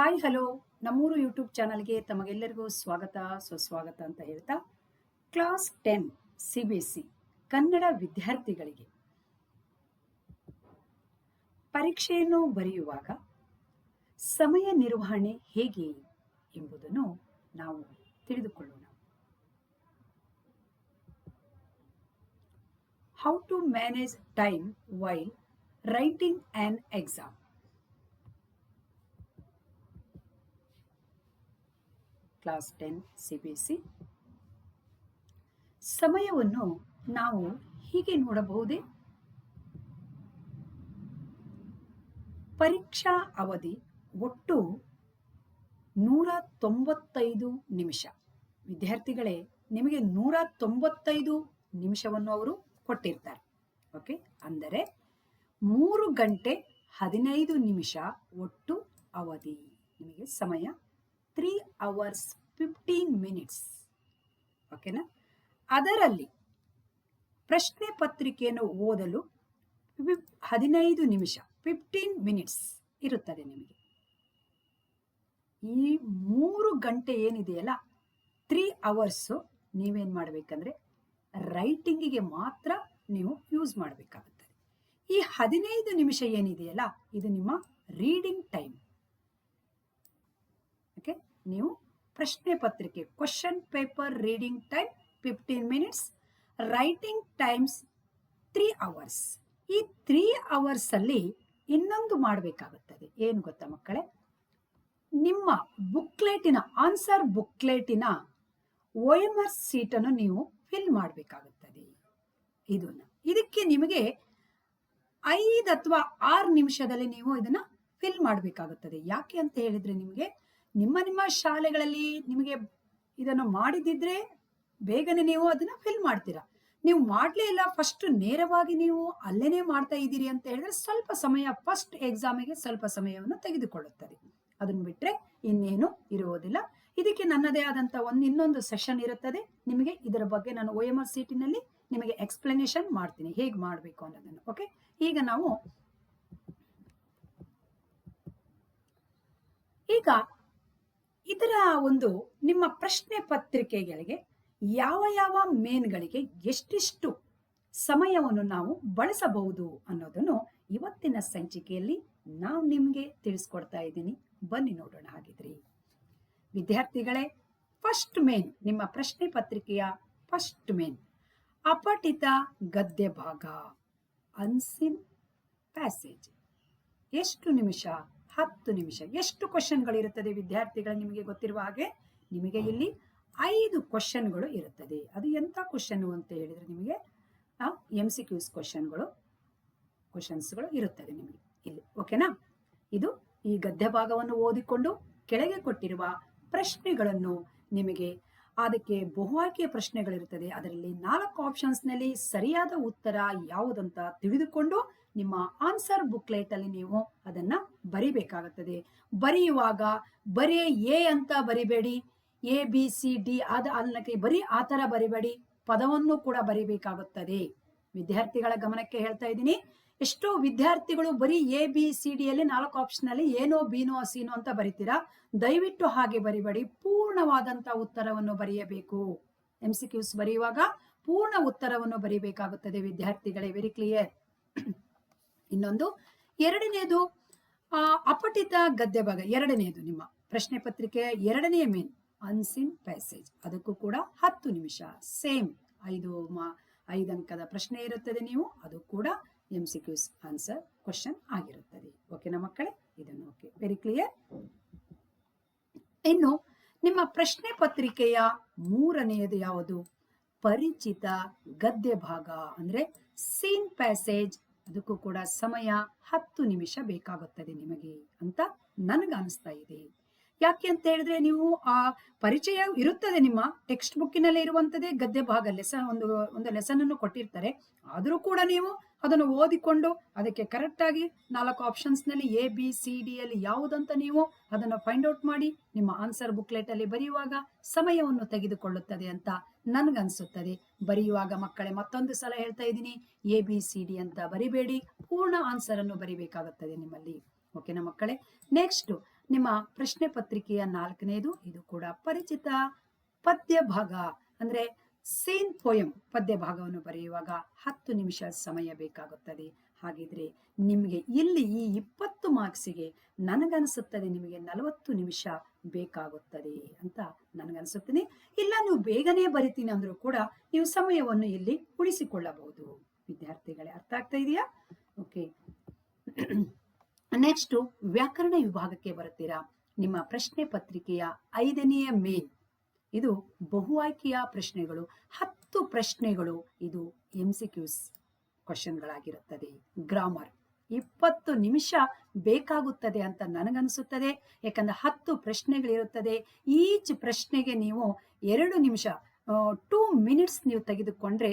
Hi, hello. ನಮ್ಮೂರು YouTube ಚಾನಲ್ಗೆ ತಮಗೆಲ್ಲರಿಗೂ ಸ್ವಾಗತ ಸುಸ್ವಾಗತ ಅಂತ ಹೇಳ್ತಾ, class ten C B S C Kannada ವಿದ್ಯಾರ್ಥಿಗಳಿಗೆ ಪರೀಕ್ಷೆಯನ್ನು ಬರೆಯುವಾಗ ಸಮಯ ನಿರ್ವಹಣೆ ಹೇಗೆ ಎಂಬುದನ್ನು ನಾವು ತಿಳಿದುಕೊಳ್ಳೋಣ. How to manage time while writing an exam class ten C B C ಸಮಯವನ್ನು ನಾವು ಹೀಗೆ ನೋಡಬಹುದೇ? ಪರೀಕ್ಷಾ ಅವಧಿ ಒಟ್ಟು ನೂರ ತೊಂಬತ್ತೈದು ನಿಮಿಷ. ವಿದ್ಯಾರ್ಥಿಗಳೇ, ನಿಮಗೆ ನೂರ ತೊಂಬತ್ತೈದು ನಿಮಿಷವನ್ನು ಅವರು ಕೊಟ್ಟಿರ್ತಾರೆ. ಓಕೆ? ಅಂದರೆ ಮೂರು ಗಂಟೆ ಹದಿನೈದು ನಿಮಿಷ ಒಟ್ಟು ಅವಧಿ. ನಿಮಗೆ ಸಮಯ ತ್ರೀ ಅವರ್ಸ್ ಫಿಫ್ಟೀನ್ ಮಿನಿಟ್ಸ್ ಓಕೆನಾ ಅದರಲ್ಲಿ ಪ್ರಶ್ನೆ ಪತ್ರಿಕೆಯನ್ನು ಓದಲು ಹದಿನೈದು ನಿಮಿಷ ಫಿಫ್ಟೀನ್ ಮಿನಿಟ್ಸ್ ಇರುತ್ತದೆ ನಿಮಗೆ. ಈ ಮೂರು ಗಂಟೆ ಏನಿದೆಯಲ್ಲ ತ್ರೀ ಅವರ್ಸು ನೀವೇನು ಮಾಡಬೇಕಂದ್ರೆ ರೈಟಿಂಗಿಗೆ ಮಾತ್ರ ನೀವು ಯೂಸ್ ಮಾಡಬೇಕಾಗುತ್ತದೆ ಈ ಹದಿನೈದು ನಿಮಿಷ ಏನಿದೆಯಲ್ಲ ಇದು ನಿಮ್ಮ ರೀಡಿಂಗ್ ಟೈಮ್ ನೀವು ಪ್ರಶ್ನೆ ಪತ್ರಿಕೆ question paper reading time fifteen minutes writing times three hours ಈ ತ್ರೀ ಅವರ್ಸಲ್ಲಿ ಇನ್ನೊಂದು ಮಾಡಬೇಕಾಗುತ್ತದೆ. ಏನು ಗೊತ್ತಾ ಮಕ್ಕಳೇ? ನಿಮ್ಮ ಬುಕ್ಲೆಟಿನ ಆನ್ಸರ್ ಬುಕ್ಲೆಟಿನ ಒ ಎಂ ಆರ್ ಸೀಟನ್ನು ನೀವು ಫಿಲ್ ಮಾಡಬೇಕಾಗುತ್ತದೆ. ಇದನ್ನು ಇದಕ್ಕೆ ನಿಮಗೆ ಐದು ಅಥವಾ ಆರು ನಿಮಿಷದಲ್ಲಿ ನೀವು ಇದನ್ನ ಫಿಲ್ ಮಾಡಬೇಕಾಗುತ್ತದೆ. ಯಾಕೆ ಅಂತ ಹೇಳಿದ್ರೆ ನಿಮಗೆ ನಿಮ್ಮ ನಿಮ್ಮ ಶಾಲೆಗಳಲ್ಲಿ ನಿಮಗೆ ಇದನ್ನು ಮಾಡಿದಿದ್ರೆ ಬೇಗನೆ ನೀವು ಅದನ್ನ ಫಿಲ್ ಮಾಡ್ತೀರಾ. ನೀವು ಮಾಡಲೇ ಇಲ್ಲ ಫಸ್ಟ್ ನೇರವಾಗಿ ನೀವು ಅಲ್ಲೇನೆ ಮಾಡ್ತಾ ಇದ್ದೀರಿ ಅಂತ ಹೇಳಿದ್ರೆ ಸ್ವಲ್ಪ ಸಮಯ ಫಸ್ಟ್ ಎಕ್ಸಾಮಿಗೆ ಸ್ವಲ್ಪ ಸಮಯವನ್ನು ತೆಗೆದುಕೊಳ್ಳುತ್ತದೆ. ಅದನ್ನು ಬಿಟ್ಟರೆ ಇನ್ನೇನು ಇರುವುದಿಲ್ಲ. ಇದಕ್ಕೆ ನನ್ನದೇ ಆದಂತ ಒಂದು ಇನ್ನೊಂದು ಸೆಷನ್ ಇರುತ್ತದೆ. ನಿಮಗೆ ಇದರ ಬಗ್ಗೆ ನಾನು ಒ ಎಂ ಆರ್ ಸೀಟಿನಲ್ಲಿ ನಿಮಗೆ ಎಕ್ಸ್ಪ್ಲನೇಷನ್ ಮಾಡ್ತೀನಿ. ಹೇಗೆ ಮಾಡಬೇಕು ಅನ್ನೋದನ್ನು ಓಕೆ ಈಗ ನಾವು ಈಗ ಇದರ ಒಂದು ನಿಮ್ಮ ಪ್ರಶ್ನೆ ಪತ್ರಿಕೆಗಳಿಗೆ ಯಾವ ಯಾವ ಮೇನ್ಗಳಿಗೆ ಎಷ್ಟಿಷ್ಟು ಸಮಯವನ್ನು ನಾವು ಬಳಸಬಹುದು ಅನ್ನೋದನ್ನು ಇವತ್ತಿನ ಸಂಚಿಕೆಯಲ್ಲಿ ನಾವು ನಿಮಗೆ ತಿಳಿಸ್ಕೊಡ್ತಾ ಇದ್ದೀನಿ. ಬನ್ನಿ ನೋಡೋಣ ಹಾಗಿದ್ರಿ. ವಿದ್ಯಾರ್ಥಿಗಳೇ ಫಸ್ಟ್ ಮೇನ್ ನಿಮ್ಮ ಪ್ರಶ್ನೆ ಪತ್ರಿಕೆಯ ಫಸ್ಟ್ ಮೇನ್ ಅಪಠಿತ ಗದ್ಯ ಭಾಗ ಅನ್ಸಿನ್ ಪ್ಯಾಸೇಜ್ ಎಷ್ಟು ನಿಮಿಷ? ಹತ್ತು ನಿಮಿಷ. ಎಷ್ಟು ಕ್ವಶನ್ಗಳಿರುತ್ತದೆ ವಿದ್ಯಾರ್ಥಿಗಳ ನಿಮಗೆ ಗೊತ್ತಿರುವ ಹಾಗೆ? ನಿಮಗೆ ಇಲ್ಲಿ ಐದು ಕ್ವಶನ್ಗಳು ಇರುತ್ತದೆ. ಅದು ಎಂಥ ಕ್ವಶನ್ ಅಂತ ಹೇಳಿದರೆ ನಿಮಗೆ ಎಂ ಸಿ ಕ್ಯೂಸ್ ಕ್ವಶನ್ಗಳು ಕ್ವಶನ್ಸ್ಗಳು ಇರುತ್ತದೆ ನಿಮಗೆ. ಇಲ್ಲಿ ಓಕೆನಾ ಇದು ಈ ಗದ್ಯ ಭಾಗವನ್ನು ಓದಿಕೊಂಡು ಕೆಳಗೆ ಕೊಟ್ಟಿರುವ ಪ್ರಶ್ನೆಗಳನ್ನು ನಿಮಗೆ, ಅದಕ್ಕೆ ಬಹು ಆಯ್ಕೆಯ ಪ್ರಶ್ನೆಗಳಿರುತ್ತದೆ. ಅದರಲ್ಲಿ ನಾಲ್ಕು ಆಪ್ಷನ್ಸ್ನಲ್ಲಿ ಸರಿಯಾದ ಉತ್ತರ ಯಾವುದಂತ ತಿಳಿದುಕೊಂಡು ನಿಮ್ಮ ಆನ್ಸರ್ ಬುಕ್ಲೆಟ್ ಅಲ್ಲಿ ನೀವು ಅದನ್ನ ಬರಿಬೇಕಾಗುತ್ತದೆ. ಬರೆಯುವಾಗ ಬರೀ ಎ ಅಂತ ಬರಿಬೇಡಿ. ಎ, ಬಿ, ಸಿ, ಡಿ ಆದ ಅನ್ನಕ್ಕೆ ಬರೀ ಆ ಥರ ಬರಿಬೇಡಿ. ಪದವನ್ನು ಕೂಡ ಬರಿಬೇಕಾಗುತ್ತದೆ. ವಿದ್ಯಾರ್ಥಿಗಳ ಗಮನಕ್ಕೆ ಹೇಳ್ತಾ ಇದ್ದೀನಿ. ಎಷ್ಟೋ ವಿದ್ಯಾರ್ಥಿಗಳು ಬರೀ ಎ, ಬಿ, ಸಿ, ಡಿ ಅಲ್ಲಿ ನಾಲ್ಕು ಆಪ್ಷನ್ ಅಲ್ಲಿ ಏನೋ, ಬೀನೋ, ಸೀನೋ ಅಂತ ಬರಿತೀರಾ? ದಯವಿಟ್ಟು ಹಾಗೆ ಬರಿಬೇಡಿ. ಪೂರ್ಣವಾದಂತ ಉತ್ತರವನ್ನು ಬರೆಯಬೇಕು. ಎಂ ಸಿ ಕ್ಯೂಸ್ ಬರೆಯುವಾಗ ಪೂರ್ಣ ಉತ್ತರವನ್ನು ಬರೀಬೇಕಾಗುತ್ತದೆ ವಿದ್ಯಾರ್ಥಿಗಳೇ. ವೆರಿ ಕ್ಲಿಯರ್ ಇನ್ನೊಂದು. ಎರಡನೇದು ಅಪಟಿತ ಅಪಠಿತ ಗದ್ಯ ಭಾಗ ಎರಡನೆಯದು ನಿಮ್ಮ ಪ್ರಶ್ನೆ ಪತ್ರಿಕೆಯ ಎರಡನೆಯ ಮೇನ್ ಅನ್ಸಿನ್ ಪ್ಯಾಸೇಜ್ ಅದಕ್ಕೂ ಕೂಡ ಹತ್ತು ನಿಮಿಷ. ಸೇಮ್ ಐದು ಮಾ, ಐದು ಅಂಕದ ಪ್ರಶ್ನೆ ಇರುತ್ತದೆ ನೀವು, ಅದು ಕೂಡ M C Qs answer question ಆಗಿರುತ್ತದೆ. ಓಕೆನಾ ಮಕ್ಕಳೇ, ಇದನ್ನು ಓಕೆ. ವೆರಿ ಕ್ಲಿಯರ್ ಇನ್ನು, ನಿಮ್ಮ ಪ್ರಶ್ನೆ ಪತ್ರಿಕೆಯ ಮೂರನೆಯದು ಯಾವುದು? ಪರಿಚಿತ ಗದ್ಯ ಭಾಗ, ಅಂದ್ರೆ ಸೀನ್ ಪ್ಯಾಸೇಜ್ ಅದಕ್ಕೂ ಕೂಡ ಸಮಯ ಹತ್ತು ನಿಮಿಷ ಬೇಕಾಗುತ್ತದೆ ನಿಮಗೆ ಅಂತ ನನಗನ್ನಿಸ್ತಾ ಇದೆ. ಯಾಕೆ ಅಂತ ಹೇಳಿದ್ರೆ ನೀವು ಆ ಪರಿಚಯ ಇರುತ್ತದೆ ನಿಮ್ಮ ಟೆಕ್ಸ್ಟ್ ಬುಕ್ಕಿನಲ್ಲಿ ಇರುವಂತದೇ ಗದ್ಯ ಭಾಗ ಲೆಸನ್ ಒಂದು ಒಂದು ಲೆಸನ್ ಅನ್ನು ಕೊಟ್ಟಿರ್ತಾರೆ. ಆದರೂ ಕೂಡ ನೀವು ಅದನ್ನು ಓದಿಕೊಂಡು ಅದಕ್ಕೆ ಕರೆಕ್ಟ್ ಆಗಿ ನಾಲ್ಕು ಆಪ್ಷನ್ಸ್ನಲ್ಲಿ ಎ ಬಿ ಸಿ ಡಿ ಅಲ್ಲಿ ಯಾವುದಂತ ನೀವು ಅದನ್ನು ಫೈಂಡ್ ಔಟ್ ಮಾಡಿ ನಿಮ್ಮ ಆನ್ಸರ್ ಬುಕ್ಲೆಟ್ ಅಲ್ಲಿ ಬರೆಯುವಾಗ ಸಮಯವನ್ನು ತೆಗೆದುಕೊಳ್ಳುತ್ತದೆ ಅಂತ ನನ್ಗನ್ಸುತ್ತದೆ. ಬರೆಯುವಾಗ ಮಕ್ಕಳೇ, ಮತ್ತೊಂದು ಸಲ ಹೇಳ್ತಾ ಇದ್ದೀನಿ. ಎ ಬಿ ಸಿ ಡಿ ಅಂತ ಬರಿಬೇಡಿ. ಪೂರ್ಣ ಆನ್ಸರ್ ಅನ್ನು ಬರಿಬೇಕಾಗುತ್ತದೆ ನಿಮ್ಮಲ್ಲಿ. ಓಕೆನಾ ಮಕ್ಕಳೇ? ನೆಕ್ಸ್ಟ್ ನಿಮ್ಮ ಪ್ರಶ್ನೆ ಪತ್ರಿಕೆಯ ನಾಲ್ಕನೇದು, ಇದು ಕೂಡ ಪರಿಚಿತ ಪದ್ಯ ಭಾಗ. ಅಂದ್ರೆ ಸೇನ್ ಪೋಯಂ, ಪದ್ಯ ಭಾಗವನ್ನು ಬರೆಯುವಾಗ ಹತ್ತು ನಿಮಿಷ ಸಮಯ ಬೇಕಾಗುತ್ತದೆ. ಹಾಗಿದ್ರೆ ನಿಮಗೆ ಇಲ್ಲಿ ಈ ಇಪ್ಪತ್ತು ಮಾರ್ಕ್ಸಿಗೆ ನನಗನಿಸುತ್ತದೆ, ನಿಮಗೆ ನಲವತ್ತು ನಿಮಿಷ ಬೇಕಾಗುತ್ತದೆ ಅಂತ ನನಗನ್ಸುತ್ತೇನೆ. ಇಲ್ಲ, ನೀವು ಬೇಗನೆ ಬರಿತೀನಿ ಅಂದ್ರೂ ಕೂಡ ನೀವು ಸಮಯವನ್ನು ಇಲ್ಲಿ ಉಳಿಸಿಕೊಳ್ಳಬಹುದು. ವಿದ್ಯಾರ್ಥಿಗಳೇ, ಅರ್ಥ ಆಗ್ತಾ ಇದೆಯಾ? ಓಕೆ ನೆಕ್ಸ್ಟ್ ವ್ಯಾಕರಣ ವಿಭಾಗಕ್ಕೆ ಬರುತ್ತೀರಾ? ನಿಮ್ಮ ಪ್ರಶ್ನೆ ಪತ್ರಿಕೆಯ ಐದನೆಯ ಮೇನ್ ಇದು ಬಹು ಆಯ್ಕೆಯ ಪ್ರಶ್ನೆಗಳು, ಹತ್ತು ಪ್ರಶ್ನೆಗಳು, ಇದು ಎಂ ಸಿ ಕ್ಯೂಸ್ ಕ್ವಶನ್ಗಳಾಗಿರುತ್ತದೆ ಗ್ರಾಮರ್ ಇಪ್ಪತ್ತು ನಿಮಿಷ ಬೇಕಾಗುತ್ತದೆ ಅಂತ ನನಗನ್ನಿಸುತ್ತದೆ ಯಾಕಂದ್ರೆ ಹತ್ತು ಪ್ರಶ್ನೆಗಳಿರುತ್ತದೆ. ಈಚ್ ಪ್ರಶ್ನೆಗೆ ನೀವು ಎರಡು ನಿಮಿಷ ಟೂ ಮಿನಿಟ್ಸ್ ನೀವು ತೆಗೆದುಕೊಂಡ್ರೆ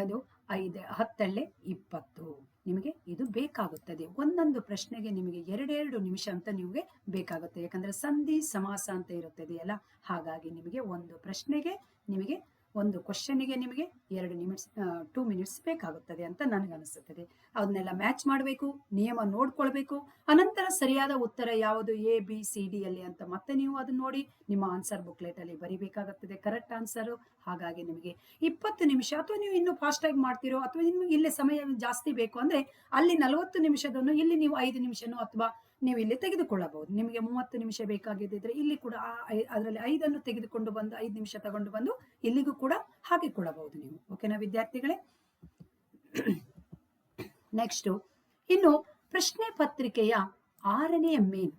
ಅದು ಐದು, ಹತ್ತಲ್ಲೇ ಇಪ್ಪತ್ತು. ನಿಮಗೆ ಇದು ಬೇಕಾಗುತ್ತದೆ. ಒಂದೊಂದು ಪ್ರಶ್ನೆಗೆ ನಿಮಗೆ ಎರಡೆರಡು ನಿಮಿಷ ಅಂತ ನಿಮಗೆ ಬೇಕಾಗುತ್ತೆ. ಯಾಕಂದ್ರೆ ಸಂಧಿ, ಸಮಾಸ ಅಂತ ಇರುತ್ತದೆ ಅಲ್ಲ ಹಾಗಾಗಿ ನಿಮಗೆ ಒಂದು ಪ್ರಶ್ನೆಗೆ ನಿಮಗೆ ಒಂದು ಕ್ವಶನ್ಗೆ ನಿಮಗೆ ಎರಡು ನಿಮಿಟ್ಸ್ ಟೂ ಮಿನಿಟ್ಸ್ ಬೇಕಾಗುತ್ತದೆ ಅಂತ ನನಗನ್ನಿಸುತ್ತದೆ. ಅದನ್ನೆಲ್ಲ ಮ್ಯಾಚ್ ಮಾಡಬೇಕು, ನಿಯಮ ನೋಡ್ಕೊಳ್ಬೇಕು, ಅನಂತರ ಸರಿಯಾದ ಉತ್ತರ ಯಾವುದು ಎ ಬಿ ಸಿ ಡಿ ಅಲ್ಲಿ ಅಂತ ಮತ್ತೆ ನೀವು ಅದನ್ನ ನೋಡಿ ನಿಮ್ಮ ಆನ್ಸರ್ ಬುಕ್ಲೆಟ್ ಅಲ್ಲಿ ಬರಿಬೇಕಾಗುತ್ತದೆ. ಕರೆಕ್ಟ್ ಆನ್ಸರ್ ಹಾಗಾಗಿ ನಿಮಗೆ ಇಪ್ಪತ್ತು ನಿಮಿಷ, ಅಥವಾ ನೀವು ಇನ್ನೂ ಫಾಸ್ಟ್ ಆಗಿ ಮಾಡ್ತೀರೋ, ಅಥವಾ ನಿಮಗೆ ಇಲ್ಲಿ ಸಮಯ ಜಾಸ್ತಿ ಬೇಕು ಅಂದ್ರೆ ಅಲ್ಲಿ ನಲವತ್ತು ನಿಮಿಷದನ್ನು ಇಲ್ಲಿ ನೀವು ಐದು ನಿಮಿಷನೋ ಅಥವಾ ನೀವು ಇಲ್ಲಿ ತೆಗೆದುಕೊಳ್ಳಬಹುದು. ನಿಮಗೆ ಮೂವತ್ತು ನಿಮಿಷ ಬೇಕಾಗಿದ್ದರೆ ಇಲ್ಲಿ ಕೂಡ ಅದರಲ್ಲಿ ಐದನ್ನು ತೆಗೆದುಕೊಂಡು ಬಂದು, ಐದು ನಿಮಿಷ ತಗೊಂಡು ಬಂದು ಇಲ್ಲಿಗೂ ಕೂಡ ಹಾಕಿಕೊಳ್ಳಬಹುದು ನೀವು. ಓಕೆನಾ ವಿದ್ಯಾರ್ಥಿಗಳೇ? ನೆಕ್ಸ್ಟ್ ಇನ್ನು ಪ್ರಶ್ನೆ ಪತ್ರಿಕೆಯ ಆರನೆಯ ಮೇನ್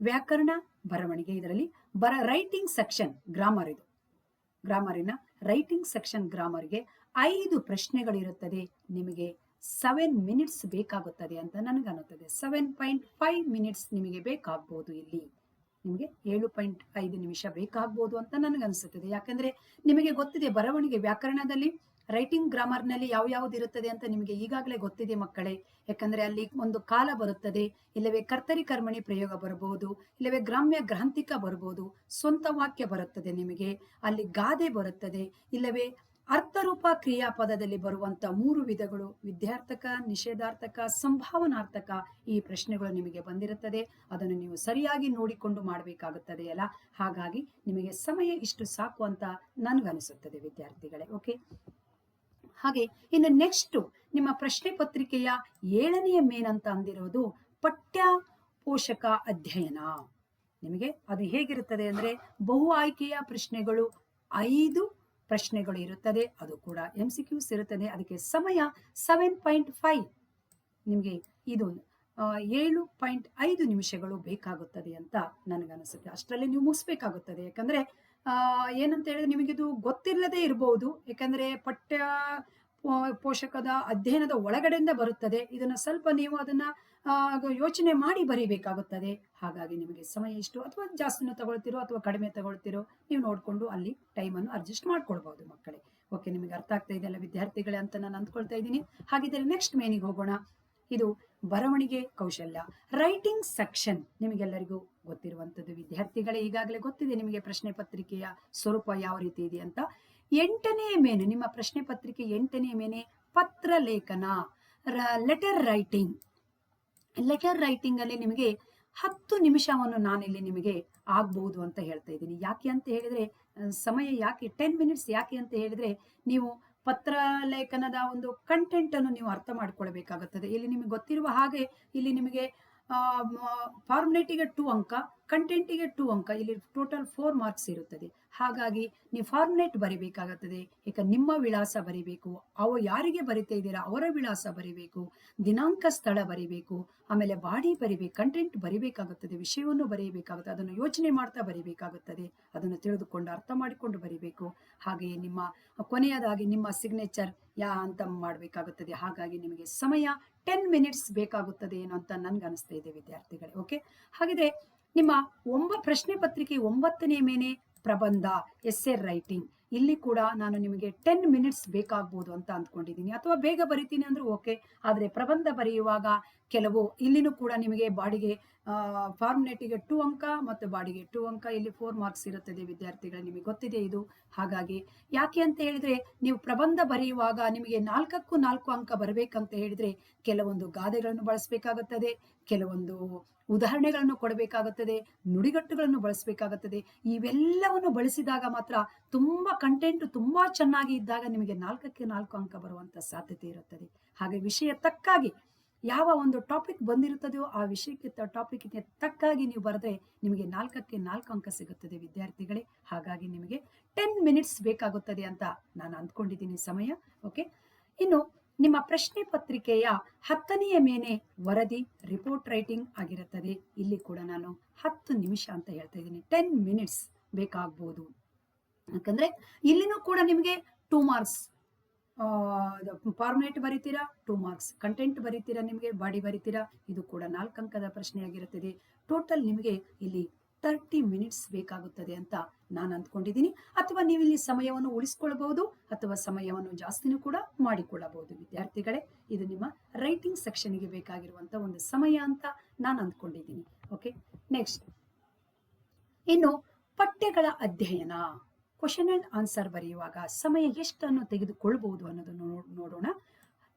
ವ್ಯಾಕರಣ, ಬರವಣಿಗೆ ಇದರಲ್ಲಿ ಬರ ರೈಟಿಂಗ್ ಸೆಕ್ಷನ್ ಗ್ರಾಮರ್ ಇದು. ಗ್ರಾಮರಿನ ರೈಟಿಂಗ್ ಸೆಕ್ಷನ್ ಗ್ರಾಮರ್ಗೆ ಐದು ಪ್ರಶ್ನೆಗಳಿರುತ್ತದೆ ನಿಮಗೆ ಸೆವೆನ್ ಮಿನಿಟ್ಸ್ ಬೇಕಾಗುತ್ತದೆ ಅಂತ ನನಗನ್ನುತ್ತದೆ. ಸೆವೆನ್ ಪಾಯಿಂಟ್ ಫೈವ್ ಮಿನಿಟ್ಸ್ ನಿಮಗೆ ಬೇಕಾಗ್ಬೋದು ಇಲ್ಲಿ. ನಿಮಗೆ ಏಳು ಪಾಯಿಂಟ್ ಐದು ನಿಮಿಷ ಬೇಕಾಗ್ಬೋದು ಅಂತ ನನಗನ್ಸುತ್ತದೆ. ಯಾಕಂದ್ರೆ ನಿಮಗೆ ಗೊತ್ತಿದೆ, ಬರವಣಿಗೆ ವ್ಯಾಕರಣದಲ್ಲಿ ರೈಟಿಂಗ್ ಗ್ರಾಮರ್ನಲ್ಲಿ ಯಾವ ಯಾವ್ದು ಇರುತ್ತದೆ ಅಂತ ನಿಮಗೆ ಈಗಾಗಲೇ ಗೊತ್ತಿದೆ ಮಕ್ಕಳೇ. ಯಾಕಂದ್ರೆ ಅಲ್ಲಿ ಒಂದು ಕಾಲ ಬರುತ್ತದೆ, ಇಲ್ಲವೇ ಕರ್ತರಿ ಕರ್ಮಣಿ ಪ್ರಯೋಗ ಬರಬಹುದು, ಇಲ್ಲವೇ ಗ್ರಾಮ್ಯ ಗ್ರಾಂಥಿಕ ಬರಬಹುದು, ಸ್ವಂತ ವಾಕ್ಯ ಬರುತ್ತದೆ ನಿಮಗೆ. ಅಲ್ಲಿ ಗಾದೆ ಬರುತ್ತದೆ, ಇಲ್ಲವೇ ಅರ್ಥರೂಪ ಕ್ರಿಯಾಪದದಲ್ಲಿ ಬರುವಂತ ಮೂರು ವಿಧಗಳು, ವಿದ್ಯಾರ್ಥಕ, ನಿಷೇಧಾರ್ಥಕ, ಸಂಭಾವನಾರ್ಥಕ ಈ ಪ್ರಶ್ನೆಗಳು ನಿಮಗೆ ಬಂದಿರುತ್ತದೆ. ಅದನ್ನು ನೀವು ಸರಿಯಾಗಿ ನೋಡಿಕೊಂಡು ಮಾಡಬೇಕಾಗುತ್ತದೆ ಅಲ್ಲ? ಹಾಗಾಗಿ ನಿಮಗೆ ಸಮಯ ಇಷ್ಟು ಸಾಕು ಅಂತ ನನಗನಿಸುತ್ತದೆ ವಿದ್ಯಾರ್ಥಿಗಳೇ, ಓಕೆ? ಹಾಗೆ ಇನ್ನು ನೆಕ್ಸ್ಟ್ ನಿಮ್ಮ ಪ್ರಶ್ನೆ ಪತ್ರಿಕೆಯ ಏಳನೆಯ ಮೇನ್ ಅಂತ ಅಂದಿರೋದು ಪಠ್ಯ ಪೋಷಕ ಅಧ್ಯಯನ. ನಿಮಗೆ ಅದು ಹೇಗಿರುತ್ತದೆ ಅಂದ್ರೆ ಬಹು ಆಯ್ಕೆಯ ಪ್ರಶ್ನೆಗಳು ಐದು ಪ್ರಶ್ನೆಗಳು ಇರುತ್ತದೆ, ಅದು ಕೂಡ ಎಂ ಸಿ ಕ್ಯೂಸ್ ಇರುತ್ತದೆ. ಅದಕ್ಕೆ ಸಮಯ ಸೆವೆನ್ ಪಾಯಿಂಟ್ ಫೈವ್ ನಿಮಗೆ ಇದು ಏಳು ಪಾಯಿಂಟ್ ಐದು ನಿಮಿಷಗಳು ಬೇಕಾಗುತ್ತದೆ ಅಂತ ನನಗನ್ನಿಸುತ್ತೆ. ಅಷ್ಟರಲ್ಲಿ ನೀವು ಮುಗಿಸ್ಬೇಕಾಗುತ್ತದೆ. ಯಾಕಂದರೆ ಏನಂತ ಹೇಳಿದ್ರೆ ನಿಮಗಿದು ಗೊತ್ತಿಲ್ಲದೆ ಇರಬಹುದು ಯಾಕಂದರೆ ಪಠ್ಯ ಪೋಷಕದ ಅಧ್ಯಯನದ ಒಳಗಡೆಯಿಂದ ಬರುತ್ತದೆ. ಇದನ್ನು ಸ್ವಲ್ಪ ನೀವು ಅದನ್ನ ಯೋಚನೆ ಮಾಡಿ ಬರೀಬೇಕಾಗುತ್ತದೆ. ಹಾಗಾಗಿ ನಿಮಗೆ ಸಮಯ ಎಷ್ಟು ಅಥವಾ ಜಾಸ್ತಿನೂ ತಗೊಳ್ತಿರೋ ಅಥವಾ ಕಡಿಮೆ ತಗೊಳ್ತಿರೋ ನೀವು ನೋಡಿಕೊಂಡು ಅಲ್ಲಿ ಟೈಮನ್ನು ಅಡ್ಜಸ್ಟ್ ಮಾಡ್ಕೊಳ್ಬೋದು ಮಕ್ಕಳೇ. ಓಕೆ ನಿಮಗೆ ಅರ್ಥ ಆಗ್ತಾ ಇದೆಯಲ್ಲ ವಿದ್ಯಾರ್ಥಿಗಳೇ ಅಂತ ನಾನು ಅಂದ್ಕೊಳ್ತಾ ಇದ್ದೀನಿ. ಹಾಗಿದ್ದರೆ ನೆಕ್ಸ್ಟ್ ಮೇನಿಗೆ ಹೋಗೋಣ. ಇದು ಬರವಣಿಗೆ ಕೌಶಲ್ಯ. ರೈಟಿಂಗ್ ಸೆಕ್ಷನ್ ನಿಮಗೆಲ್ಲರಿಗೂ ಗೊತ್ತಿರುವಂಥದ್ದು. ವಿದ್ಯಾರ್ಥಿಗಳೇ ಈಗಾಗಲೇ ಗೊತ್ತಿದೆ ನಿಮಗೆ ಪ್ರಶ್ನೆ ಪತ್ರಿಕೆಯ ಸ್ವರೂಪ ಯಾವ ರೀತಿ ಇದೆ ಅಂತ. ಎಂಟನೇ ಮೇನೆ ನಿಮ್ಮ ಪ್ರಶ್ನೆ ಪತ್ರಿಕೆ ಎಂಟನೇ ಮೇನೆ ಪತ್ರ ಲೇಖನ. ಲೆಟರ್ ರೈಟಿಂಗ್ ಲೆಟರ್ ರೈಟಿಂಗ್ ಅಲ್ಲಿ ನಿಮಗೆ ಹತ್ತು ನಿಮಿಷವನ್ನು ನಾನಿಲ್ಲಿ ನಿಮಗೆ ಆಗ್ಬಹುದು ಅಂತ ಹೇಳ್ತಾ ಇದ್ದೀನಿ. ಯಾಕೆ ಅಂತ ಹೇಳಿದ್ರೆ ಸಮಯ ಯಾಕೆ ಟೆನ್ ಮಿನಿಟ್ಸ್ ಯಾಕೆ ಅಂತ ಹೇಳಿದ್ರೆ, ನೀವು ಪತ್ರ ಲೇಖನದ ಒಂದು ಕಂಟೆಂಟ್ ಅನ್ನು ನೀವು ಅರ್ಥ ಮಾಡ್ಕೊಳ್ಬೇಕಾಗುತ್ತದೆ. ಇಲ್ಲಿ ನಿಮಗೆ ಗೊತ್ತಿರುವ ಹಾಗೆ, ಇಲ್ಲಿ ನಿಮಗೆ ಫಾರ್ಮುಲೇಟಿಗೆ ಟು ಅಂಕ ಕಂಟೆಂಟಿಗೆ ಟೂ ಅಂಕ, ಇಲ್ಲಿ ಟೋಟಲ್ ಫೋರ್ ಮಾರ್ಕ್ಸ್ ಇರುತ್ತದೆ. ಹಾಗಾಗಿ ನೀವು ಫಾರ್ಮುಲೇಟ್ ಬರಿಬೇಕಾಗುತ್ತದೆ. ಈಗ ನಿಮ್ಮ ವಿಳಾಸ ಬರಿಬೇಕು, ಅವು ಯಾರಿಗೆ ಬರಿತಾ ಇದ್ದೀರಾ, ಅವರ ವಿಳಾಸ ಬರಿಬೇಕು, ದಿನಾಂಕ ಸ್ಥಳ ಬರಿಬೇಕು, ಆಮೇಲೆ ಬಾಡಿ ಬರಿಬೇಕು ಕಂಟೆಂಟ್ ಬರಿಬೇಕಾಗುತ್ತದೆ, ವಿಷಯವನ್ನು ಬರೆಯಬೇಕಾಗುತ್ತದೆ ಅದನ್ನು ಯೋಚನೆ ಮಾಡ್ತಾ ಬರಿಬೇಕಾಗುತ್ತದೆ, ಅದನ್ನು ತಿಳಿದುಕೊಂಡು ಅರ್ಥ ಮಾಡಿಕೊಂಡು ಬರಿಬೇಕು. ಹಾಗೆಯೇ ನಿಮ್ಮ ಕೊನೆಯದಾಗಿ ನಿಮ್ಮ ಸಿಗ್ನೇಚರ್ ಯಾ ಅಂತ ಮಾಡಬೇಕಾಗುತ್ತದೆ. ಹಾಗಾಗಿ ನಿಮಗೆ ಸಮಯ ಟೆನ್ ಮಿನಿಟ್ಸ್ ಬೇಕಾಗುತ್ತದೆ ಏನೋ ಅಂತ ನನ್ಗೆ ಅನಿಸ್ತಾ ಇದೆ ವಿದ್ಯಾರ್ಥಿಗಳೇ ಓಕೆ ಹಾಗಿದ್ರೆ ನಿಮ್ಮ ಒಂಬ, ಪ್ರಶ್ನೆ ಪತ್ರಿಕೆ ಒಂಬತ್ತನೇ ಮೇನೆ ಪ್ರಬಂಧ ಎಸ್ ಎ ರೈಟಿಂಗ್ ಇಲ್ಲಿ ಕೂಡ ನಾನು ನಿಮಗೆ ಟೆನ್ ಮಿನಿಟ್ಸ್ ಬೇಕಾಗ್ಬೋದು ಅಂತ ಅಂದ್ಕೊಂಡಿದ್ದೀನಿ. ಅಥವಾ ಬೇಗ ಬರಿತೀನಿ ಅಂದ್ರೆ ಓಕೆ ಆದರೆ ಪ್ರಬಂಧ ಬರೆಯುವಾಗ ಕೆಲವು ಇಲ್ಲಿನೂ ಕೂಡ ನಿಮಗೆ ಬಾಡಿಗೆ ಫಾರ್ಮ್ನೆಟಿಗೆ ಟೂ ಅಂಕ ಮತ್ತು ಬಾಡಿಗೆ ಟೂ ಅಂಕ ಇಲ್ಲಿ ಫೋರ್ ಮಾರ್ಕ್ಸ್ ಇರುತ್ತದೆ ವಿದ್ಯಾರ್ಥಿಗಳ ನಿಮಗೆ ಗೊತ್ತಿದೆ ಇದು. ಹಾಗಾಗಿ ಯಾಕೆ ಅಂತ ಹೇಳಿದ್ರೆ ನೀವು ಪ್ರಬಂಧ ಬರೆಯುವಾಗ ನಿಮಗೆ ನಾಲ್ಕಕ್ಕೂ ನಾಲ್ಕು ಅಂಕ ಬರಬೇಕಂತ ಹೇಳಿದ್ರೆ ಕೆಲವೊಂದು ಗಾದೆಗಳನ್ನು ಬಳಸಬೇಕಾಗುತ್ತದೆ, ಕೆಲವೊಂದು ಉದಾಹರಣೆಗಳನ್ನು ಕೊಡಬೇಕಾಗುತ್ತದೆ, ನುಡಿಗಟ್ಟುಗಳನ್ನು ಬಳಸಬೇಕಾಗುತ್ತದೆ. ಇವೆಲ್ಲವನ್ನು ಬಳಸಿದಾಗ ಮಾತ್ರ ತುಂಬಾ ಕಂಟೆಂಟ್ ತುಂಬಾ ಚೆನ್ನಾಗಿ ಇದ್ದಾಗ ನಿಮಗೆ ನಾಲ್ಕಕ್ಕೆ ನಾಲ್ಕು ಅಂಕ ಬರುವಂತ ಸಾಧ್ಯತೆ ಇರುತ್ತದೆ. ಹಾಗೆ ವಿಷಯ ತಕ್ಕಾಗಿ ಯಾವ ಒಂದು ಟಾಪಿಕ್ ಬಂದಿರುತ್ತದೆಯೋ ಆ ವಿಷಯಕ್ಕೆ ಟಾಪಿಕ್ಗೆ ತಕ್ಕಾಗಿ ನೀವು ಬರೆದ್ರೆ ನಿಮಗೆ ನಾಲ್ಕಕ್ಕೆ ನಾಲ್ಕು ಅಂಕ ಸಿಗುತ್ತದೆ ವಿದ್ಯಾರ್ಥಿಗಳೇ. ಹಾಗಾಗಿ ನಿಮಗೆ ಟೆನ್ ಮಿನಿಟ್ಸ್ ಬೇಕಾಗುತ್ತದೆ ಅಂತ ನಾನು ಅಂದ್ಕೊಂಡಿದ್ದೀನಿ ಸಮಯ ಓಕೆ ಇನ್ನು ನಿಮ್ಮ ಪ್ರಶ್ನೆ ಪತ್ರಿಕೆಯ ಹತ್ತನೆಯ ಮೇಲೆ ವರದಿ ರಿಪೋರ್ಟ್ ರೈಟಿಂಗ್ ಆಗಿರುತ್ತದೆ. ಇಲ್ಲಿ ಕೂಡ ನಾನು ಹತ್ತು ನಿಮಿಷ ಅಂತ ಹೇಳ್ತಾ ಇದ್ದೀನಿ. ಟೆನ್ ಮಿನಿಟ್ಸ್ ಬೇಕಾಗ್ಬೋದು. ಯಾಕಂದ್ರೆ ಇಲ್ಲಿನೂ ಕೂಡ ನಿಮಗೆ ಟೂ ಮಾರ್ಕ್ಸ್ ಫಾರ್ಮೇಟ್ ಬರಿತೀರಾ? ಟೂ ಮಾರ್ಕ್ಸ್ ಕಂಟೆಂಟ್ ಬರಿತೀರಾ ನಿಮಗೆ? ಬಾಡಿ ಬರಿತೀರಾ? ಇದು ಕೂಡ ನಾಲ್ಕು ಅಂಕದ ಪ್ರಶ್ನೆಯಾಗಿರುತ್ತದೆ. ಟೋಟಲ್ ನಿಮಗೆ ಇಲ್ಲಿ ತರ್ಟಿ ಮಿನಿಟ್ಸ್ ಬೇಕಾಗುತ್ತದೆ ಅಂತ ನಾನು ಅಂದ್ಕೊಂಡಿದ್ದೀನಿ. ಅಥವಾ ನೀವು ಇಲ್ಲಿ ಸಮಯವನ್ನು ಉಳಿಸ್ಕೊಳ್ಬಹುದು, ಅಥವಾ ಸಮಯವನ್ನು ಜಾಸ್ತಿನೂ ಕೂಡ ಮಾಡಿಕೊಳ್ಳಬಹುದು, ವಿದ್ಯಾರ್ಥಿಗಳೇ. ಇದು ನಿಮ್ಮ ರೈಟಿಂಗ್ ಸೆಕ್ಷನ್ಗೆ ಬೇಕಾಗಿರುವಂತ ಒಂದು ಸಮಯ ಅಂತ ನಾನು ಅಂದ್ಕೊಂಡಿದ್ದೀನಿ. ಓಕೆ ನೆಕ್ಸ್ಟ್ ಇನ್ನು ಪಠ್ಯಗಳ ಅಧ್ಯಯನ. ಕ್ವಶನ್ ಆ್ಯಂಡ್ ಆನ್ಸರ್ ಬರೆಯುವಾಗ ಸಮಯ ಎಷ್ಟನ್ನು ತೆಗೆದುಕೊಳ್ಳಬಹುದು ಅನ್ನೋದನ್ನು ನೋಡೋಣ.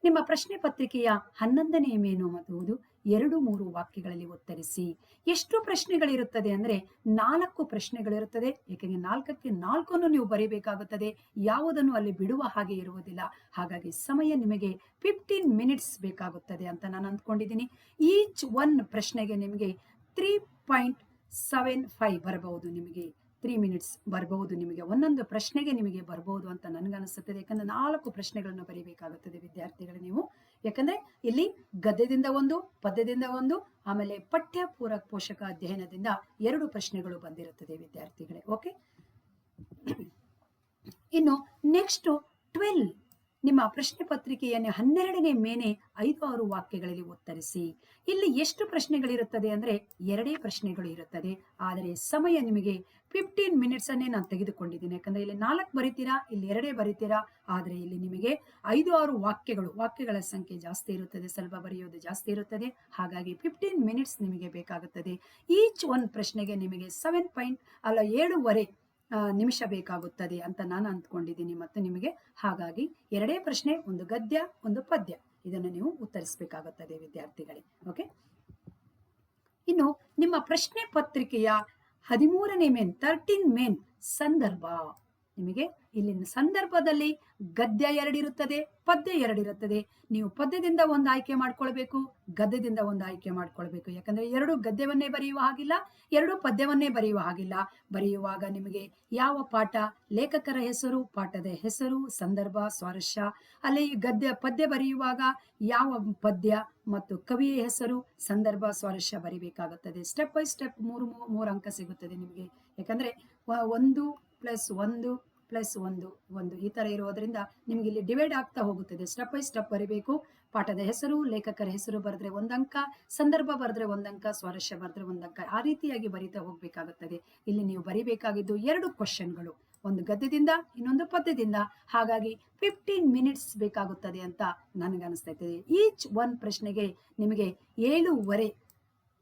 ನಿಮ್ಮ ಪ್ರಶ್ನೆ ಪತ್ರಿಕೆಯ ಹನ್ನೊಂದನೇ ಮೇನು ಮತ್ತು ಎರಡು, ಮೂರು ವಾಕ್ಯಗಳಲ್ಲಿ ಉತ್ತರಿಸಿ. ಎಷ್ಟು ಪ್ರಶ್ನೆಗಳಿರುತ್ತದೆ ಅಂದ್ರೆ ನಾಲ್ಕು ಪ್ರಶ್ನೆಗಳಿರುತ್ತದೆ. ಏಕೆಂದರೆ ನಾಲ್ಕಕ್ಕೆ ನಾಲ್ಕನ್ನು ನೀವು ಬರೀಬೇಕಾಗುತ್ತದೆ. ಯಾವುದನ್ನು ಅಲ್ಲಿ ಬಿಡುವ ಹಾಗೆ ಇರುವುದಿಲ್ಲ. ಹಾಗಾಗಿ ಸಮಯ ನಿಮಗೆ ಫಿಫ್ಟೀನ್ ಮಿನಿಟ್ಸ್ ಬೇಕಾಗುತ್ತದೆ ಅಂತ ನಾನು ಅಂದ್ಕೊಂಡಿದ್ದೀನಿ. ಈಚ್ ಒನ್ ಪ್ರಶ್ನೆಗೆ ನಿಮಗೆ ತ್ರೀ ಪಾಯಿಂಟ್ ಸೆವೆನ್ ಫೈವ್ ಬರಬಹುದು ನಿಮಗೆ. ತ್ರೀ ಮಿನಿಟ್ಸ್ ಬರಬಹುದು ನಿಮಗೆ, ಒಂದೊಂದು ಪ್ರಶ್ನೆಗೆ ನಿಮಗೆ ಬರಬಹುದು ಅಂತ ನನಗನ್ನಿಸುತ್ತದೆ. ಯಾಕಂದ್ರೆ ನಾಲ್ಕು ಪ್ರಶ್ನೆಗಳನ್ನು ಬರೀಬೇಕಾಗುತ್ತದೆ ವಿದ್ಯಾರ್ಥಿಗಳು ನೀವು. ಯಾಕಂದ್ರೆ ಇಲ್ಲಿ ಗದ್ಯದಿಂದ ಒಂದು, ಪದ್ಯದಿಂದ ಒಂದು, ಆಮೇಲೆ ಪಠ್ಯ ಪೂರಕ ಪೋಷಕ ಅಧ್ಯಯನದಿಂದ ಎರಡು ಪ್ರಶ್ನೆಗಳು ಬಂದಿರುತ್ತದೆ ವಿದ್ಯಾರ್ಥಿಗಳೇ. ಓಕೆ ಇನ್ನು ನೆಕ್ಸ್ಟ್ ಟ್ವೆಲ್ ನಿಮ್ಮ ಪ್ರಶ್ನೆ ಪತ್ರಿಕೆಯನ್ನು ಹನ್ನೆರಡನೇ ಮೇನೆ ಐದು ಆರು ವಾಕ್ಯಗಳಲ್ಲಿ ಉತ್ತರಿಸಿ. ಇಲ್ಲಿ ಎಷ್ಟು ಪ್ರಶ್ನೆಗಳಿರುತ್ತದೆ ಅಂದ್ರೆ ಎರಡೇ ಪ್ರಶ್ನೆಗಳು ಇರುತ್ತದೆ. ಆದರೆ ಸಮಯ ನಿಮಗೆ ಫಿಫ್ಟೀನ್ ಮಿನಿಟ್ಸ್ ಅನ್ನೇ ನಾನು ತೆಗೆದುಕೊಂಡಿದ್ದೀನಿ. ಯಾಕಂದ್ರೆ ಇಲ್ಲಿ ನಾಲ್ಕು ಬರಿತೀರಾ, ಇಲ್ಲಿ ಎರಡೇ ಬರಿತೀರಾ, ಆದರೆ ಇಲ್ಲಿ ನಿಮಗೆ ಐದು ಆರು ವಾಕ್ಯಗಳು, ವಾಕ್ಯಗಳ ಸಂಖ್ಯೆ ಜಾಸ್ತಿ ಇರುತ್ತದೆ, ಸ್ವಲ್ಪ ಬರೆಯೋದು ಜಾಸ್ತಿ ಇರುತ್ತದೆ. ಹಾಗಾಗಿ ಫಿಫ್ಟೀನ್ ಮಿನಿಟ್ಸ್ ನಿಮಗೆ ಬೇಕಾಗುತ್ತದೆ. ಈಚ್ ಒನ್ ಪ್ರಶ್ನೆಗೆ ನಿಮಗೆ ಸೆವೆನ್ ಪಾಯಿಂಟ್ ಅಲ್ಲ ಏಳುವರೆ ನಿಮಿಷ ಬೇಕಾಗುತ್ತದೆ ಅಂತ ನಾನು ಅಂದ್ಕೊಂಡಿದ್ದೀನಿ. ಮತ್ತು ನಿಮಗೆ ಹಾಗಾಗಿ ಎರಡೇ ಪ್ರಶ್ನೆ, ಒಂದು ಗದ್ಯ, ಒಂದು ಪದ್ಯ. ಇದನ್ನು ನೀವು ಉತ್ತರಿಸಬೇಕಾಗುತ್ತದೆ, ವಿದ್ಯಾರ್ಥಿಗಳೇ. ಓಕೆ ಇನ್ನು ನಿಮ್ಮ ಪ್ರಶ್ನೆ ಪತ್ರಿಕೆಯ ಹದಿಮೂರನೇ ಮೇನ್ ತರ್ಟೀನ್ ಮೇನ್ ಸಂದರ್ಭ. ನಿಮಗೆ ಇಲ್ಲಿನ ಸಂದರ್ಭದಲ್ಲಿ ಗದ್ಯ ಎರಡಿರುತ್ತದೆ, ಪದ್ಯ ಎರಡಿರುತ್ತದೆ. ನೀವು ಪದ್ಯದಿಂದ ಒಂದು ಆಯ್ಕೆ ಮಾಡ್ಕೊಳ್ಬೇಕು, ಗದ್ಯದಿಂದ ಒಂದು ಆಯ್ಕೆ ಮಾಡ್ಕೊಳ್ಬೇಕು. ಯಾಕಂದ್ರೆ ಎರಡು ಗದ್ಯವನ್ನೇ ಬರೆಯುವ ಹಾಗಿಲ್ಲ, ಎರಡು ಪದ್ಯವನ್ನೇ ಬರೆಯುವ ಹಾಗಿಲ್ಲ. ಬರೆಯುವಾಗ ನಿಮಗೆ ಯಾವ ಪಾಠ? ಲೇಖಕರ ಹೆಸರು, ಪಾಠದ ಹೆಸರು, ಸಂದರ್ಭ, ಸ್ವಾರಸ್ಯ. ಅಲ್ಲಿ ಗದ್ಯ, ಪದ್ಯ ಬರೆಯುವಾಗ ಯಾವ ಪದ್ಯ ಮತ್ತು ಕವಿಯ ಹೆಸರು, ಸಂದರ್ಭ, ಸ್ವಾರಸ್ಯ ಬರಿಬೇಕಾಗುತ್ತದೆ. ಸ್ಟೆಪ್ ಬೈ ಸ್ಟೆಪ್ ಮೂರು ಮೂರು ಅಂಕ ಸಿಗುತ್ತದೆ ನಿಮಗೆ. ಯಾಕಂದ್ರೆ ಒಂದು ಪ್ಲಸ್ ಒಂದು ಪ್ಲಸ್ ಒಂದು ಒಂದು. ಈ ತರ ಇರೋದ್ರಿಂದ ನಿಮ್ಗೆ ಇಲ್ಲಿ ಡಿವೈಡ್ ಆಗ್ತಾ ಹೋಗುತ್ತದೆ. ಸ್ಟೆಪ್ ಬೈ ಸ್ಟೆಪ್ ಬರಿಬೇಕು. ಪಾಠದ ಹೆಸರು, ಲೇಖಕರ ಹೆಸರು ಬರೆದ್ರೆ ಒಂದಂಕ ಸಂದರ್ಭ ಬರೆದ್ರೆ ಒಂದಂಕ ಸ್ವಾರಸ್ಯ ಬರೆದ್ರೆ ಒಂದಂಕ ಆ ರೀತಿಯಾಗಿ ಬರಿತಾ ಹೋಗ್ಬೇಕಾಗುತ್ತದೆ. ಇಲ್ಲಿ ನೀವು ಬರಿಬೇಕಾಗಿದ್ದು ಎರಡು ಕ್ವಶನ್ಗಳು ಒಂದು ಗದ್ಯದಿಂದ, ಇನ್ನೊಂದು ಪದ್ಯದಿಂದ. ಹಾಗಾಗಿ ಫಿಫ್ಟೀನ್ ಮಿನಿಟ್ಸ್ ಬೇಕಾಗುತ್ತದೆ ಅಂತ ನನಗನ್ನಿಸ್ತೈತೆ ಈಚ್ ಒನ್ ಪ್ರಶ್ನೆಗೆ ನಿಮಗೆ ಏಳೂವರೆ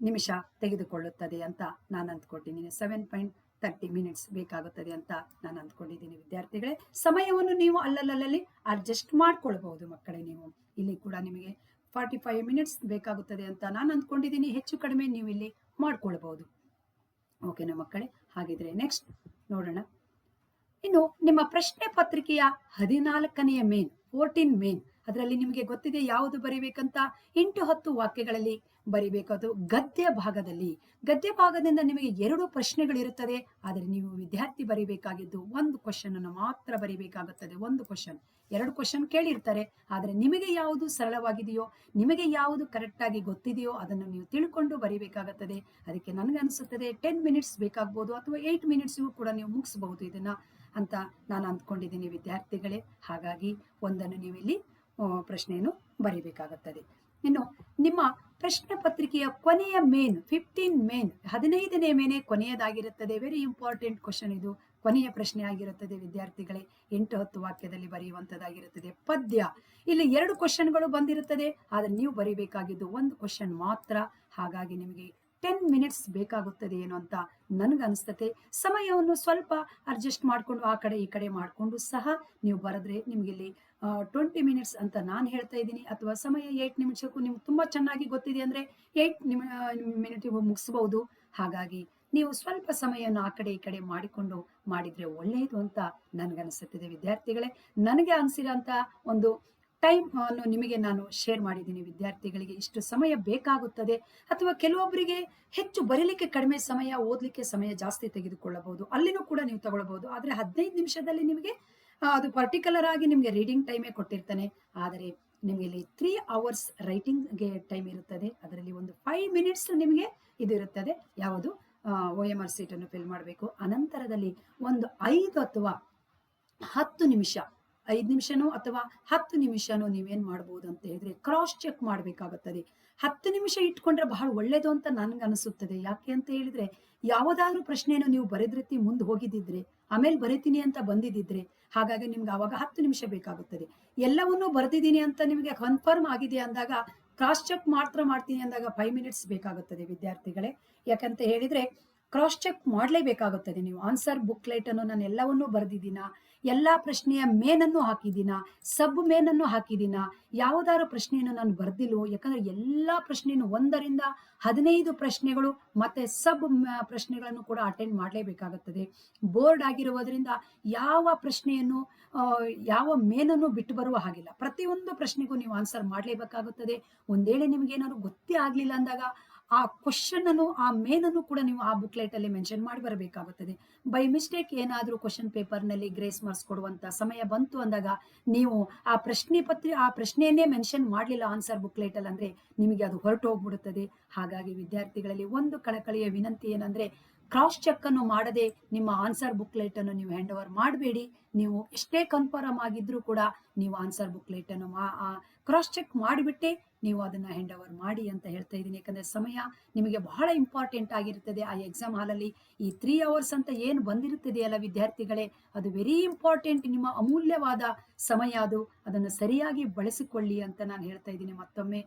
ನಿಮಿಷ ತೆಗೆದುಕೊಳ್ಳುತ್ತದೆ ಅಂತ ನಾನು ಅಂದ್ಕೊಟ್ಟಿದ್ದೀನಿ ಸೆವೆನ್ ಪಾಯಿಂಟ್ ತರ್ಟಿ ಮಿನಿಟ್ಸ್ ಬೇಕಾಗುತ್ತದೆ ಅಂತ ನಾನು ಅಂದ್ಕೊಂಡಿದ್ದೀನಿ ವಿದ್ಯಾರ್ಥಿಗಳೇ. ಸಮಯವನ್ನು ನೀವು ಅಲ್ಲಲ್ಲಲ್ಲಿ ಅಡ್ಜಸ್ಟ್ ಮಾಡ್ಕೊಳ್ಬಹುದು ಮಕ್ಕಳೇ ನೀವು. ಇಲ್ಲಿ ಕೂಡ ನಿಮಗೆ ಫಾರ್ಟಿ ಫೈವ್ ಮಿನಿಟ್ಸ್ ಬೇಕಾಗುತ್ತದೆ ಅಂತ ನಾನು ಅಂದ್ಕೊಂಡಿದ್ದೀನಿ. ಹೆಚ್ಚು ಕಡಿಮೆ ನೀವು ಇಲ್ಲಿ ಮಾಡ್ಕೊಳ್ಬಹುದು. ಓಕೆನಾ ಮಕ್ಕಳೇ? ಹಾಗಿದ್ರೆ ನೆಕ್ಸ್ಟ್ ನೋಡೋಣ. ಇನ್ನು ನಿಮ್ಮ ಪ್ರಶ್ನೆ ಪತ್ರಿಕೆಯ ಹದಿನಾಲ್ಕನೆಯ ಮೇನ್ ಫೋರ್ಟೀನ್ ಮೇನ್ ಅದರಲ್ಲಿ ನಿಮಗೆ ಗೊತ್ತಿದೆ ಯಾವುದು ಬರೀಬೇಕಂತ? ಎಂಟು ಹತ್ತು ವಾಕ್ಯಗಳಲ್ಲಿ ಬರಿಬೇಕದು ಗದ್ಯ ಭಾಗದಲ್ಲಿ. ಗದ್ಯ ಭಾಗದಿಂದ ನಿಮಗೆ ಎರಡು ಪ್ರಶ್ನೆಗಳಿರುತ್ತದೆ. ಆದರೆ ನೀವು ವಿದ್ಯಾರ್ಥಿ ಬರಿಬೇಕಾಗಿದ್ದು ಒಂದು ಕ್ವಶನ್ ಅನ್ನು ಮಾತ್ರ ಬರಿಬೇಕಾಗುತ್ತದೆ. ಒಂದು ಕ್ವಶನ್ ಎರಡು ಕ್ವಶನ್ ಕೇಳಿರ್ತಾರೆ. ಆದರೆ ನಿಮಗೆ ಯಾವುದು ಸರಳವಾಗಿದೆಯೋ, ನಿಮಗೆ ಯಾವುದು ಕರೆಕ್ಟ್ ಆಗಿ ಗೊತ್ತಿದೆಯೋ ಅದನ್ನು ನೀವು ತಿಳ್ಕೊಂಡು ಬರಿಬೇಕಾಗುತ್ತದೆ. ಅದಕ್ಕೆ ನನಗೆ ಅನಿಸುತ್ತದೆ ಟೆನ್ ಮಿನಿಟ್ಸ್ ಬೇಕಾಗ್ಬೋದು ಅಥವಾ ಏಯ್ಟ್ ಮಿನಿಟ್ಸ್ಗೂ ಕೂಡ ನೀವು ಮುಗಿಸಬಹುದು ಇದನ್ನ ಅಂತ ನಾನು ಅಂದ್ಕೊಂಡಿದ್ದೀನಿ ವಿದ್ಯಾರ್ಥಿಗಳೇ. ಹಾಗಾಗಿ ಒಂದನ್ನು ನೀವು ಇಲ್ಲಿ ಪ್ರಶ್ನೆಯನ್ನು ಬರಿಬೇಕಾಗುತ್ತದೆ. ಇನ್ನು ನಿಮ್ಮ ಪ್ರಶ್ನೆ ಪತ್ರಿಕೆಯ ಕೊನೆಯ ಮೇನ್ ಫಿಫ್ಟೀನ್ ಮೇನ್ ಹದಿನೈದನೇ ಮೇನೆ ಕೊನೆಯದಾಗಿರುತ್ತದೆ. ವೆರಿ ಇಂಪಾರ್ಟೆಂಟ್ ಕ್ವಶನ್ ಇದು. ಕೊನೆಯ ಪ್ರಶ್ನೆ ಆಗಿರುತ್ತದೆ, ವಿದ್ಯಾರ್ಥಿಗಳೇ. ಎಂಟು ಹತ್ತು ವಾಕ್ಯದಲ್ಲಿ ಬರೆಯುವಂಥದ್ದಾಗಿರುತ್ತದೆ. ಪದ್ಯ. ಇಲ್ಲಿ ಎರಡು ಕ್ವಶನ್ಗಳು ಬಂದಿರುತ್ತದೆ. ಆದರೆ ನೀವು ಬರೀಬೇಕಾಗಿದ್ದು ಒಂದು ಕ್ವಶನ್ ಮಾತ್ರ. ಹಾಗಾಗಿ ನಿಮಗೆ ಟೆನ್ ಮಿನಿಟ್ಸ್ ಬೇಕಾಗುತ್ತದೆ ಏನು ಅಂತ ನನಗನ್ಸ್ತತೆ ಸಮಯವನ್ನು ಸ್ವಲ್ಪ ಅಡ್ಜಸ್ಟ್ ಮಾಡಿಕೊಂಡು ಆ ಕಡೆ ಈ ಕಡೆ ಮಾಡಿಕೊಂಡು ಸಹ ನೀವು ಬರೆದ್ರೆ ನಿಮಗೆ ಇಲ್ಲಿ ಟ್ವೆಂಟಿ ಮಿನಿಟ್ಸ್ ಅಂತ ನಾನು ಹೇಳ್ತಾ ಇದ್ದೀನಿ. ಅಥವಾ ಸಮಯ ಏಟ್ ನಿಮಿಷಕ್ಕೂ ನಿಮ್ಗೆ ತುಂಬ ಚೆನ್ನಾಗಿ ಗೊತ್ತಿದೆ ಅಂದರೆ ಏಟ್ ನಿಮ ಮಿನಿಟಿಗೂ ಮುಗಿಸ್ಬೋದು. ಹಾಗಾಗಿ ನೀವು ಸ್ವಲ್ಪ ಸಮಯವನ್ನು ಆ ಕಡೆ ಈ ಕಡೆ ಮಾಡಿಕೊಂಡು ಮಾಡಿದರೆ ಒಳ್ಳೆಯದು ಅಂತ ನನಗನ್ನಿಸುತ್ತಿದೆ ವಿದ್ಯಾರ್ಥಿಗಳೇ. ನನಗೆ ಅನಿಸಿರೋಂಥ ಒಂದು ಟೈಮ್ ಅನ್ನು ನಿಮಗೆ ನಾನು ಶೇರ್ ಮಾಡಿದ್ದೀನಿ ವಿದ್ಯಾರ್ಥಿಗಳಿಗೆ. ಇಷ್ಟು ಸಮಯ ಬೇಕಾಗುತ್ತದೆ. ಅಥವಾ ಕೆಲವೊಬ್ಬರಿಗೆ ಹೆಚ್ಚು ಬರೀಲಿಕ್ಕೆ ಕಡಿಮೆ ಸಮಯ, ಓದಲಿಕ್ಕೆ ಸಮಯ ಜಾಸ್ತಿ ತೆಗೆದುಕೊಳ್ಳಬಹುದು. ಅಲ್ಲಿನೂ ಕೂಡ ನೀವು ತಗೊಳ್ಬಹುದು. ಆದರೆ ಹದಿನೈದು ನಿಮಿಷದಲ್ಲಿ ನಿಮಗೆ ಅದು ಪರ್ಟಿಕ್ಯುಲರ್ ಆಗಿ ನಿಮಗೆ ರೀಡಿಂಗ್ ಟೈಮೇ ಕೊಟ್ಟಿರ್ತಾನೆ. ಆದರೆ ನಿಮಗೆ ಇಲ್ಲಿ ತ್ರೀ ಅವರ್ಸ್ ರೈಟಿಂಗ್ಗೆ ಟೈಮ್ ಇರುತ್ತದೆ. ಅದರಲ್ಲಿ ಒಂದು ಫೈವ್ ಮಿನಿಟ್ಸ್ ನಿಮಗೆ ಇದು ಇರುತ್ತದೆ. ಯಾವುದು? ಒ ಎಂ ಆರ್ ಸೀಟನ್ನು ಫಿಲ್ ಮಾಡಬೇಕು. ಅನಂತರದಲ್ಲಿ ಒಂದು ಐದು ಅಥವಾ ಹತ್ತು ನಿಮಿಷ. ಐದು ನಿಮಿಷನೋ ಅಥವಾ ಹತ್ತು ನಿಮಿಷನೋ ನೀವೇನ್ ಮಾಡ್ಬೋದು ಅಂತ ಹೇಳಿದ್ರೆ ಕ್ರಾಸ್ ಚೆಕ್ ಮಾಡಬೇಕಾಗುತ್ತದೆ. ಹತ್ತು ನಿಮಿಷ ಇಟ್ಕೊಂಡ್ರೆ ಬಹಳ ಒಳ್ಳೇದು ಅಂತ ನನ್ಗೆ ಅನಿಸುತ್ತದೆ ಯಾಕೆ ಅಂತ ಹೇಳಿದ್ರೆ ಯಾವುದಾದ್ರೂ ಪ್ರಶ್ನೆಯನ್ನು ನೀವು ಬರೆದ್ರತಿ, ಮುಂದೆ ಹೋಗಿದ್ದಿದ್ರೆ ಆಮೇಲೆ ಬರಿತೀನಿ ಅಂತ ಬಂದಿದ್ದಿದ್ರೆ ಹಾಗಾಗಿ ನಿಮ್ಗೆ ಅವಾಗ ಹತ್ತು ನಿಮಿಷ ಬೇಕಾಗುತ್ತದೆ. ಎಲ್ಲವನ್ನೂ ಬರೆದಿದ್ದೀನಿ ಅಂತ ನಿಮಗೆ ಕನ್ಫರ್ಮ್ ಆಗಿದೆ ಅಂದಾಗ ಕ್ರಾಸ್ ಚೆಕ್ ಮಾತ್ರ ಮಾಡ್ತೀನಿ ಅಂದಾಗ ಫೈವ್ ಮಿನಿಟ್ಸ್ ಬೇಕಾಗುತ್ತದೆ ವಿದ್ಯಾರ್ಥಿಗಳೇ. ಯಾಕಂತ ಹೇಳಿದ್ರೆ ಕ್ರಾಸ್ ಚೆಕ್ ಮಾಡಲೇಬೇಕಾಗುತ್ತದೆ ನೀವು. ಆನ್ಸರ್ ಬುಕ್ಲೆಟ್ ಅನ್ನು ನಾನು ಎಲ್ಲವನ್ನೂ ಬರೆದಿದ್ದೀನ? ಎಲ್ಲಾ ಪ್ರಶ್ನೆಯ ಮೇನನ್ನು ಹಾಕಿದ್ದೀನ, ಸಬ್ ಮೇನನ್ನು ಹಾಕಿದ್ದೀನ, ಯಾವುದಾದ್ರು ಪ್ರಶ್ನೆಯನ್ನು ನಾನು ಬರ್ದಿಲ್ವೋ, ಯಾಕಂದ್ರೆ ಎಲ್ಲ ಪ್ರಶ್ನೆಯನ್ನು ಒಂದರಿಂದ ಹದಿನೈದು ಪ್ರಶ್ನೆಗಳು ಮತ್ತೆ ಸಬ್ ಪ್ರಶ್ನೆಗಳನ್ನು ಕೂಡ ಅಟೆಂಡ್ ಮಾಡಲೇಬೇಕಾಗುತ್ತದೆ. ಬೋರ್ಡ್ ಆಗಿರುವುದರಿಂದ ಯಾವ ಪ್ರಶ್ನೆಯನ್ನು ಯಾವ ಮೇನನ್ನು ಬಿಟ್ಟು ಬರುವ ಹಾಗಿಲ್ಲ. ಪ್ರತಿಯೊಂದು ಪ್ರಶ್ನೆಗೂ ನೀವು ಆನ್ಸರ್ ಮಾಡಲೇಬೇಕಾಗುತ್ತದೆ. ಒಂದೇಳೆ ನಿಮ್ಗೆ ಏನಾದ್ರು ಗೊತ್ತೇ ಆಗ್ಲಿಲ್ಲ ಅಂದಾಗ ಆ ಕ್ವಶನ್ ಅನ್ನು, ಆ ಮೇನನ್ನು ಕೂಡ ನೀವು ಆ ಬುಕ್ಲೆಟ್ ಅಲ್ಲಿ ಮೆನ್ಷನ್ ಮಾಡಿ ಬರಬೇಕಾಗುತ್ತದೆ. ಬೈ ಮಿಸ್ಟೇಕ್ ಏನಾದರೂ ಕ್ವಶನ್ ಪೇಪರ್ನಲ್ಲಿ ಗ್ರೇಸ್ ಮಾರ್ಕ್ಸ್ ಕೊಡುವಂತ ಸಮಯ ಬಂತು ಅಂದಾಗ ನೀವು ಆ ಪ್ರಶ್ನೆ ಪತ್ರ, ಆ ಪ್ರಶ್ನೆಯನ್ನೇ ಮೆನ್ಷನ್ ಮಾಡಲಿಲ್ಲ ಆನ್ಸರ್ ಬುಕ್ಲೆಟ್ ಅಲ್ಲಿ ಅಂದ್ರೆ ನಿಮಗೆ ಅದು ಹೊರಟು ಹೋಗ್ಬಿಡುತ್ತದೆ ಹಾಗಾಗಿ ವಿದ್ಯಾರ್ಥಿಗಳಲ್ಲಿ ಒಂದು ಕಳಕಳಿಯ ವಿನಂತಿ ಏನಂದ್ರೆ ಕ್ರಾಸ್ ಚೆಕ್ ಅನ್ನು ಮಾಡದೆ ನಿಮ್ಮ ಆನ್ಸರ್ ಬುಕ್ಲೆಟ್ ಅನ್ನು ನೀವು ಹ್ಯಾಂಡ್ ಓವರ್ ಮಾಡಬೇಡಿ. ನೀವು ಎಷ್ಟೇ ಕನ್ಫರ್ಮ್ ಆಗಿದ್ರೂ ಕೂಡ ನೀವು ಆನ್ಸರ್ ಬುಕ್ಲೆಟ್ ಅನ್ನು ಕ್ರಾಸ್ ಚೆಕ್ ಮಾಡಿಬಿಟ್ಟೆ ನೀವು ಅದನ್ನ ಹ್ಯಾಂಡ್ ಓವರ್ ಮಾಡಿ ಅಂತ ಹೇಳ್ತಾ ಇದ್ದೀನಿ. ಯಾಕಂದ್ರೆ ಸಮಯ ನಿಮಗೆ ಬಹಳ ಇಂಪಾರ್ಟೆಂಟ್ ಆಗಿರುತ್ತದೆ ಆ ಎಕ್ಸಾಮ್ ಹಾಲಲ್ಲಿ ಈ ತ್ರೀ ಅವರ್ಸ್ ಅಂತ ಏನು ಬಂದಿರುತ್ತದೆಯಲ್ಲ ವಿದ್ಯಾರ್ಥಿಗಳೇ? ಅದು ವೆರಿ ಇಂಪಾರ್ಟೆಂಟ್ ನಿಮ್ಮ ಅಮೂಲ್ಯವಾದ ಸಮಯ ಅದು. ಅದನ್ನು ಸರಿಯಾಗಿ ಬಳಸಿಕೊಳ್ಳಿ ಅಂತ ನಾನು ಹೇಳ್ತಾ ಇದ್ದೀನಿ. ಮತ್ತೊಮ್ಮೆ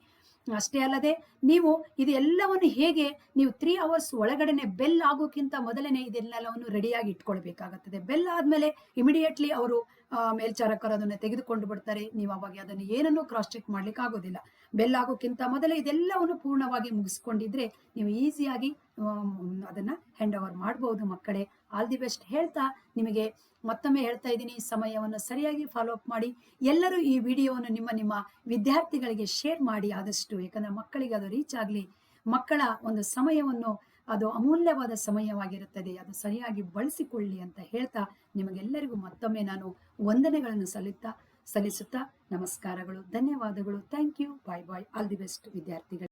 ಅಷ್ಟೇ ಅಲ್ಲದೆ ನೀವು ಇದೆಲ್ಲವನ್ನು ಹೇಗೆ ನೀವು ತ್ರೀ ಅವರ್ಸ್ ಒಳಗಡೆನೆ ಬೆಲ್ ಆಗೋಕ್ಕಿಂತ ಮೊದಲನೇ ಇದೆಲ್ಲವನ್ನು ರೆಡಿಯಾಗಿ ಇಟ್ಕೊಳ್ಬೇಕಾಗುತ್ತದೆ. ಬೆಲ್ ಆದ್ಮೇಲೆ ಇಮಿಡಿಯೇಟ್ಲಿ ಅವರು ಮೇಲ್ಚಾರಕರು ಅದನ್ನು ತೆಗೆದುಕೊಂಡು ಬಿಡ್ತಾರೆ. ನೀವು ಅವಾಗ ಅದನ್ನು ಏನನ್ನು ಕ್ರಾಸ್ ಚೆಕ್ ಮಾಡ್ಲಿಕ್ಕೆ ಆಗೋದಿಲ್ಲ. ಬೆಲ್ ಆಗೋಕ್ಕಿಂತ ಮೊದಲೇ ಇದೆಲ್ಲವನ್ನು ಪೂರ್ಣವಾಗಿ ಮುಗಿಸ್ಕೊಂಡಿದ್ರೆ ನೀವು ಈಸಿಯಾಗಿ ಅದನ್ನ ಹ್ಯಾಂಡ್ ಓವರ್ ಮಾಡಬಹುದು ಮಕ್ಕಳೇ. ಆಲ್ ದಿ ಬೆಸ್ಟ್ ಹೇಳ್ತಾ ನಿಮಗೆ ಮತ್ತೊಮ್ಮೆ ಹೇಳ್ತಾ ಇದ್ದೀನಿ. ಸಮಯವನ್ನು ಸರಿಯಾಗಿ ಫಾಲೋ ಅಪ್ ಮಾಡಿ. ಎಲ್ಲರೂ ಈ ವಿಡಿಯೋವನ್ನು ನಿಮ್ಮ ನಿಮ್ಮ ವಿದ್ಯಾರ್ಥಿಗಳಿಗೆ ಶೇರ್ ಮಾಡಿ. ಆದಷ್ಟು ಯಾಕಂದ್ರೆ ಮಕ್ಕಳಿಗೆ ಅದು ರೀಚ್ ಆಗಲಿ, ಮಕ್ಕಳ ಒಂದು ಸಮಯವನ್ನು ಅದು ಅಮೂಲ್ಯವಾದ ಸಮಯವಾಗಿರುತ್ತದೆ. ಅದು ಸರಿಯಾಗಿ ಬಳಸಿಕೊಳ್ಳಿ ಅಂತ ಹೇಳ್ತಾ ನಿಮಗೆಲ್ಲರಿಗೂ ಮತ್ತೊಮ್ಮೆ ನಾನು ವಂದನೆಗಳನ್ನು ಸಲ್ಲುತ್ತಾ, ಸಲ್ಲಿಸುತ್ತಾ ನಮಸ್ಕಾರಗಳು, ಧನ್ಯವಾದಗಳು. Thank you bye bye all the best ವಿದ್ಯಾರ್ಥಿಗಳು.